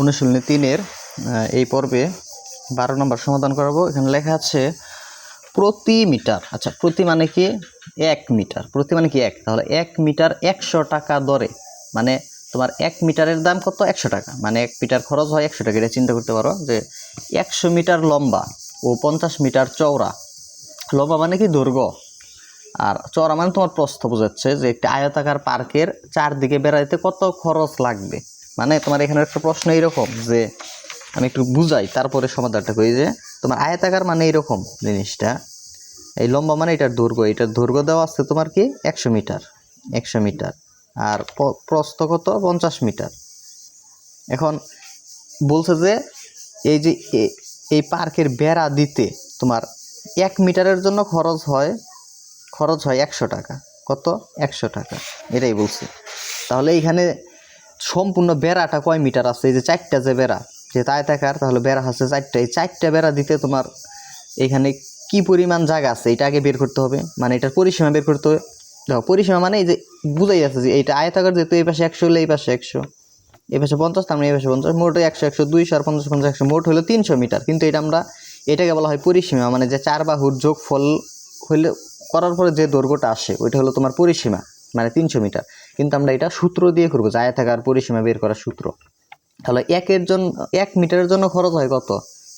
অনুশীলনী তিনের এই পর্বে বারো নম্বর সমাধান করাবো। এখানে লেখা আছে প্রতি মিটার আচ্ছা প্রতি মানে কি? এক মিটার। প্রতি মানে কি এক? তাহলে এক মিটার একশো টাকা দরে। মানে তোমার এক মিটারের দাম কত? একশো টাকা। মানে এক মিটার খরচ হয় একশো টাকা। এটা চিন্তা করতে পারো যে একশো মিটার লম্বা ও পঞ্চাশ মিটার চওড়া। লম্বা মানে কি? দৈর্ঘ্য। আর চওড়া মানে তোমার প্রস্থ বোঝাচ্ছে যে একটি আয়তাকার পার্কের চারদিকে বেড়াইতে কত খরচ লাগবে। মানে তোমার এখানে একটা প্রশ্ন এইরকম যে আমি একটু বুঝাই, তারপরে সমাধানটা করি যে তোমার আয়তাকার মানে এইরকম জিনিসটা। এই লম্বা মানে এটার দৈর্ঘ্য এটার দৈর্ঘ্য দেওয়া আছে তোমার কি একশো মিটার একশো মিটার। আর প্রস্থ কত? পঞ্চাশ মিটার। এখন বলছে যে এই যে এই পার্কের বেড়া দিতে তোমার এক মিটারের জন্য খরচ হয় খরচ হয় একশো টাকা। কত? একশো টাকা। এটাই বলছি। তাহলে এইখানে সম্পূর্ণ বেড়াটা কয় মিটার আছে? এই যে চারটা যে বেড়া, যে থাকার তাহলে বেড়া আছে চারটা। এই চারটা বেড়া দিতে তোমার এখানে কি পরিমাণ জায়গা আছে? এটা আগে বের করতে হবে। মানে এটার পরিসীমা বের করতে হবে। দেখো, পরিসীমা মানে এই যে বুঝাই যাচ্ছে যে এইটা আয়তাকার যেহেতু এই পাশে একশো হলে এই পাশে একশো। এই পাশে পঞ্চাশ, তার মানে এই পাশে পঞ্চাশ, মোট একশো একশো দুইশো, আর পঞ্চাশ পঞ্চাশ, একশো, মোট হলো তিনশো মিটার। কিন্তু এটা আমরা, এটাকে বলা হয় পরিসীমা। মানে যে চার বাহুর যোগ ফল হইলে করার পরে যে দৈর্ঘ্যটা আসে, ওইটা হলো তোমার পরিসীমা মানে তিনশো মিটার। কিন্তু আমরা এটা সূত্র দিয়ে করব, যে থাকার পরিসীমা বের করার সূত্র। তাহলে একের জন্য এক মিটারের জন্য খরচ হয় কত?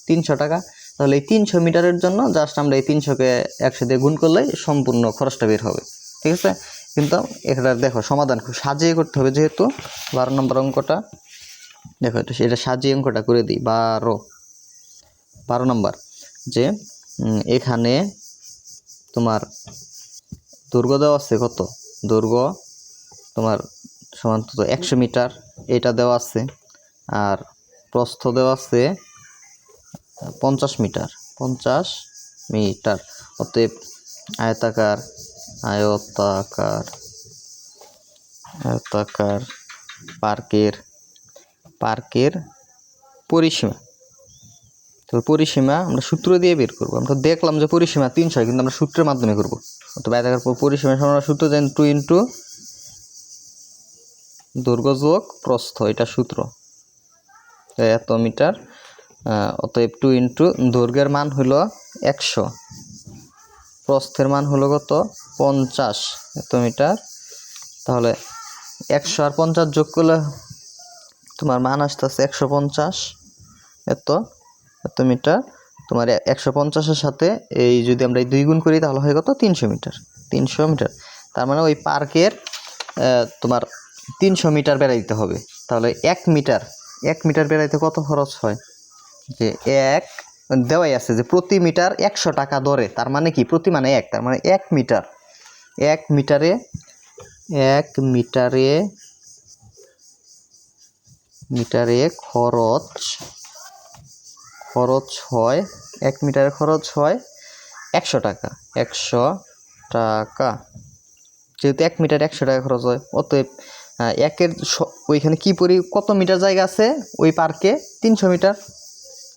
তিনশো টাকা। তাহলে এই তিনশো মিটারের জন্য জাস্ট আমরা এই তিনশোকে একশো দিয়ে গুণ করলেই সম্পূর্ণ খরচটা বের হবে। ঠিক আছে? কিন্তু এটা দেখো, সমাধান খুব সাজিয়ে করতে হবে যেহেতু। বারো নম্বর অঙ্কটা, দেখো এটা সেটা সাজিয়ে অঙ্কটা করে দিই। বারো বারো নম্বর, যে এখানে তোমার দৈর্ঘ্য দেওয়া আছে কত? দৈর্ঘ্য তোমার সমান তো একশো মিটার, এটা দেওয়া আছে। আর প্রস্থ দেওয়া আছে পঞ্চাশ মিটার পঞ্চাশ মিটার। অতএব আয়তাকার আয়তাকার আয়তাকার পার্কের পার্কের পরিসীমা। তো পরিসীমা আমরা সূত্র দিয়ে বের করব। আমরা দেখলাম যে পরিসীমা তিনশো কিন্তু আমরা সূত্রের মাধ্যমে করব। তো আয়তাকার পরিসীমা সূত্র জানি টু ইন্টু দৈর্ঘ্য যোগ প্রস্থ, এটা সূত্র। এত মিটার অতএব টু ইন্টু দৈর্ঘ্যের মান হলো একশো। প্রস্থের মান হলো কত? পঞ্চাশ। এত মিটার। তাহলে একশো আর পঞ্চাশ যোগ করলে তোমার মান আসতে আসতেছে একশো পঞ্চাশ। এত এত মিটার। তোমার একশো পঞ্চাশের সাথে এই যদি আমরা এই দুই গুণ করি তাহলে হয় কত? তিনশো মিটার। তিনশো মিটার। তার মানে ওই পার্কের তোমার তিনশো মিটার বেড়াইতে হবে। তাহলে এক মিটার এক মিটার বেড়াইতে কত খরচ হয়? যে এক দেওয়াই আছে যে প্রতি মিটার একশো টাকা দরে। তার মানে কি? প্রতি মানে এক, তার মানে এক মিটার। এক মিটারে এক মিটারে মিটারে খরচ খরচ হয়, এক মিটারে খরচ হয় একশো টাকা একশো টাকা। যেহেতু এক মিটার একশো টাকা খরচ হয়, অতএব একের ওইখানে কি পরি, কত মিটার জায়গা আছে ওই পার্কে? তিনশো মিটার।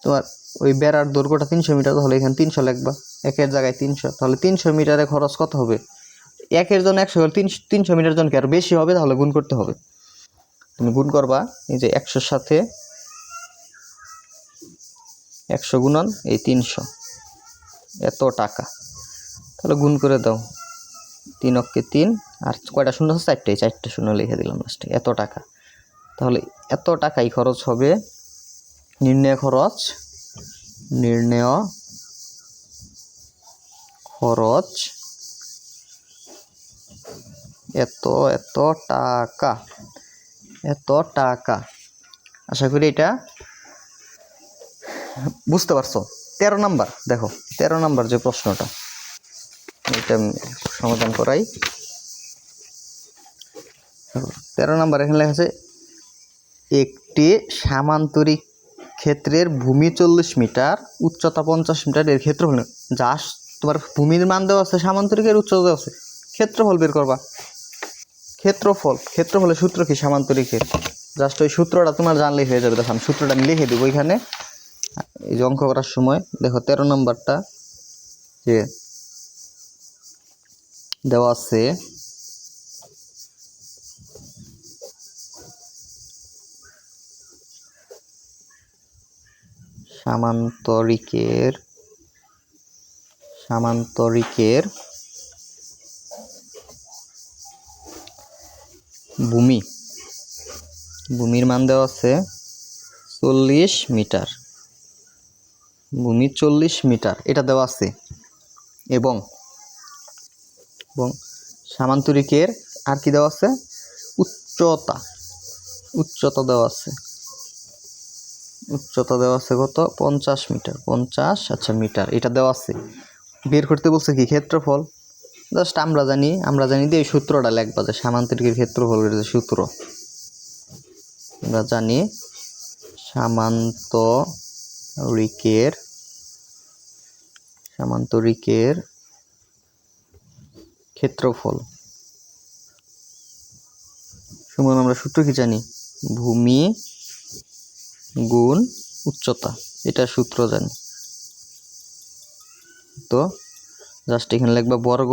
তোমার ওই বেড়ার দৈর্ঘ্যটা তিনশো মিটার, তাহলে এখানে তিনশো লাগবা। একের জায়গায় তিনশো। তাহলে তিনশো মিটারে খরচ কত হবে? একের জন্য একশো তিনশো তিনশো মিটার জন্য কি আরও বেশি হবে, তাহলে গুণ করতে হবে। তুমি গুণ করবা, এই যে একশোর সাথে একশো গুণন, এই তিনশো। এত টাকা। তাহলে গুণ করে দাও। তিন অক্ষে তিন, আর কয়টা শূন্য আছে? চারটে চারটে শূন্য লিখে দিলাম লাস্টে এত টাকা। তাহলে এত টাকাই খরচ হবে। নির্ণয় খরচ নির্ণয় খরচ, এত এত টাকা। এত টাকা। আশা করি এটা বুঝতে পারছ। তেরো নাম্বার, দেখো, তেরো নাম্বার যে প্রশ্নটা। এটা সমাধান করাই। তেরো নাম্বার, এখানে লেখা আছে, একটি সামান্তরিক ক্ষেত্রের ভূমি চল্লিশ মিটার, উচ্চতা পঞ্চাশ মিটার, এর ক্ষেত্রফল যা তোমার ভূমির মান দেওয়া আছে, সামান্তরিকের উচ্চতা দেওয়া আছে, ক্ষেত্রফল বের করবা। ক্ষেত্রফল, ক্ষেত্রফলের সূত্র কি সামান্তরিকের? জাস্ট ওই সূত্রটা তোমার জানলেই হয়ে যাবে, দেখো, আমি সূত্রটা আমি লিখে দেবো এখানে এই অঙ্ক করার সময়, দেখো, তেরো নম্বরটা, যে দেওয়া আছে। সামান্তরিকের সামান্তরিকের ভূমি। ভূমির মান দেওয়া আছে চল্লিশ মিটার। ভূমি চল্লিশ মিটার, এটা দেওয়া আছে। এবং এবং সামান্তরিকের আর কি দেওয়া আছে? উচ্চতা। উচ্চতা দেওয়া আছে। উচ্চতা দেওয়া আছে কত? পঞ্চাশ মিটার। পঞ্চাশ আচ্ছা মিটার। এটা দেওয়া আছে। বের করতে বলছে কি? ক্ষেত্রফল? জাস্ট আমরা জানি আমরা জানি যে এই সূত্রটা লেখবা যে সামান্তরিকের ক্ষেত্রফল যে সূত্র। আমরা জানি সামান্তরিকের সামান্তরিকের ক্ষেত্রফল। সুমন, আমরা সূত্র কি জানি? ভূমি গুণ উচ্চতা, এটা সূত্র জানি। তো জাস্ট এখানে লিখবা বর্গ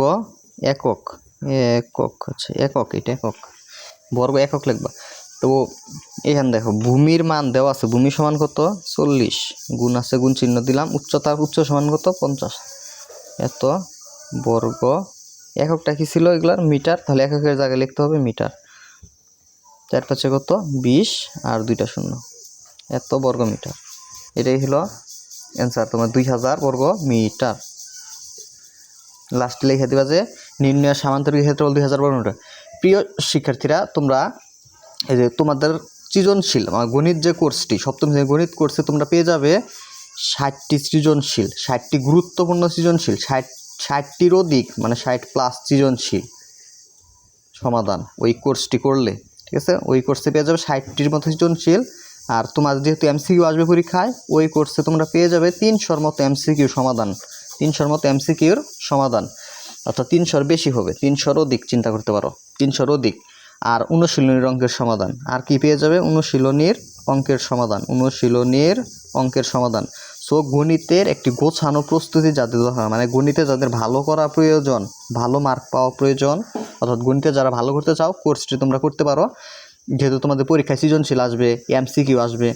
একক একক আচ্ছা একক, এটা একক। বর্গ একক লিখবা। তো, এখানে দেখো, ভূমির মান দেওয়া আছে, ভূমি সমান কত? চল্লিশ। গুণ আছে, গুণ চিহ্ন দিলাম উচ্চতা উচ্চ সমান কত? পঞ্চাশ। এত, বর্গ এককটা কি ছিল এগুলার? মিটার। তাহলে এককের জায়গায় লিখতে হবে মিটার। চার পাঁচে কত? বিশ। আর দুইটা শূন্য। এত বর্গ মিটার। এটাই হলো অ্যান্সার তোমার দুই হাজার বর্গ মিটার। লাস্টে লিখে দিবা যে, নির্ণয় সামান্তরিক ক্ষেত্রফল দুই হাজার বর্গ মিটার। প্রিয় শিক্ষার্থীরা, তোমরা এই যে তোমাদের সৃজনশীল মানে গণিত যে কোর্সটি সপ্তম শ্রেণির গণিত কোর্সে তোমরা পেয়ে যাবে ষাটটি সৃজনশীল, ষাটটি গুরুত্বপূর্ণ সৃজনশীল, ষাট ষাটটির অধিক মানে ষাট প্লাস সৃজনশীল সমাধান ওই কোর্সটি করলে, ঠিক আছে? ওই কোর্সে পেয়ে যাবে ষাটটির মতো সৃজনশীল। আর তোমার যেহেতু এমসিকিউ আসবে পরীক্ষায়, ওই কোর্সে তোমরা পেয়ে যাবে তিনশোর মতো এমসিকিউ সমাধান, তিনশোর মতো এমসিকিউর সমাধান। অর্থাৎ তিনশোর বেশি হবে তিনশোর অধিক চিন্তা করতে পারো তিনশোর অধিক আর অনুশীলনীর অঙ্কের সমাধান, আর কি পেয়ে যাবে? অনুশীলনীর অঙ্কের সমাধান, অনুশীলনীর অঙ্কের সমাধান। সো গণিতের একটি গোছানো প্রস্তুতি যাদের দরকার মানে গণিতে যাদের ভালো করা প্রয়োজন, ভালো মার্ক পাওয়া প্রয়োজন, অর্থাৎ গণিতে যারা ভালো করতে চাও কোর্সটি তোমরা করতে পারো। যেহেতু তোমাদের পরীক্ষায় সৃজনশীল আসবে এমসিকিউ আসবে,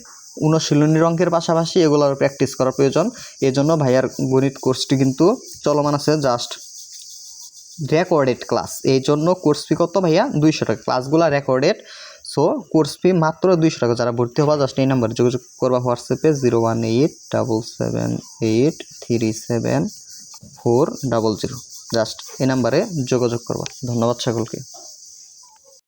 অনুশীলনীর অঙ্কের পাশাপাশি এগুলোর প্র্যাকটিস করা প্রয়োজন। এই জন্য ভাইয়ার গণিত কোর্সটি কিন্তু চলমান আছে জাস্ট রেকর্ডেড ক্লাস এই জন্য কোর্স ফি কত ভাইয়া? দুইশো টাকা। ক্লাসগুলো রেকর্ডেড সো কোর্স ফি মাত্র দুইশো টাকা। যারা ভর্তি হবা জাস্ট এই নাম্বারে যোগাযোগ করবা হোয়াটসঅ্যাপে zero one eight double seven eight three seven four double zero just এই নাম্বারে যোগাযোগ করবা। ধন্যবাদ সকলকে।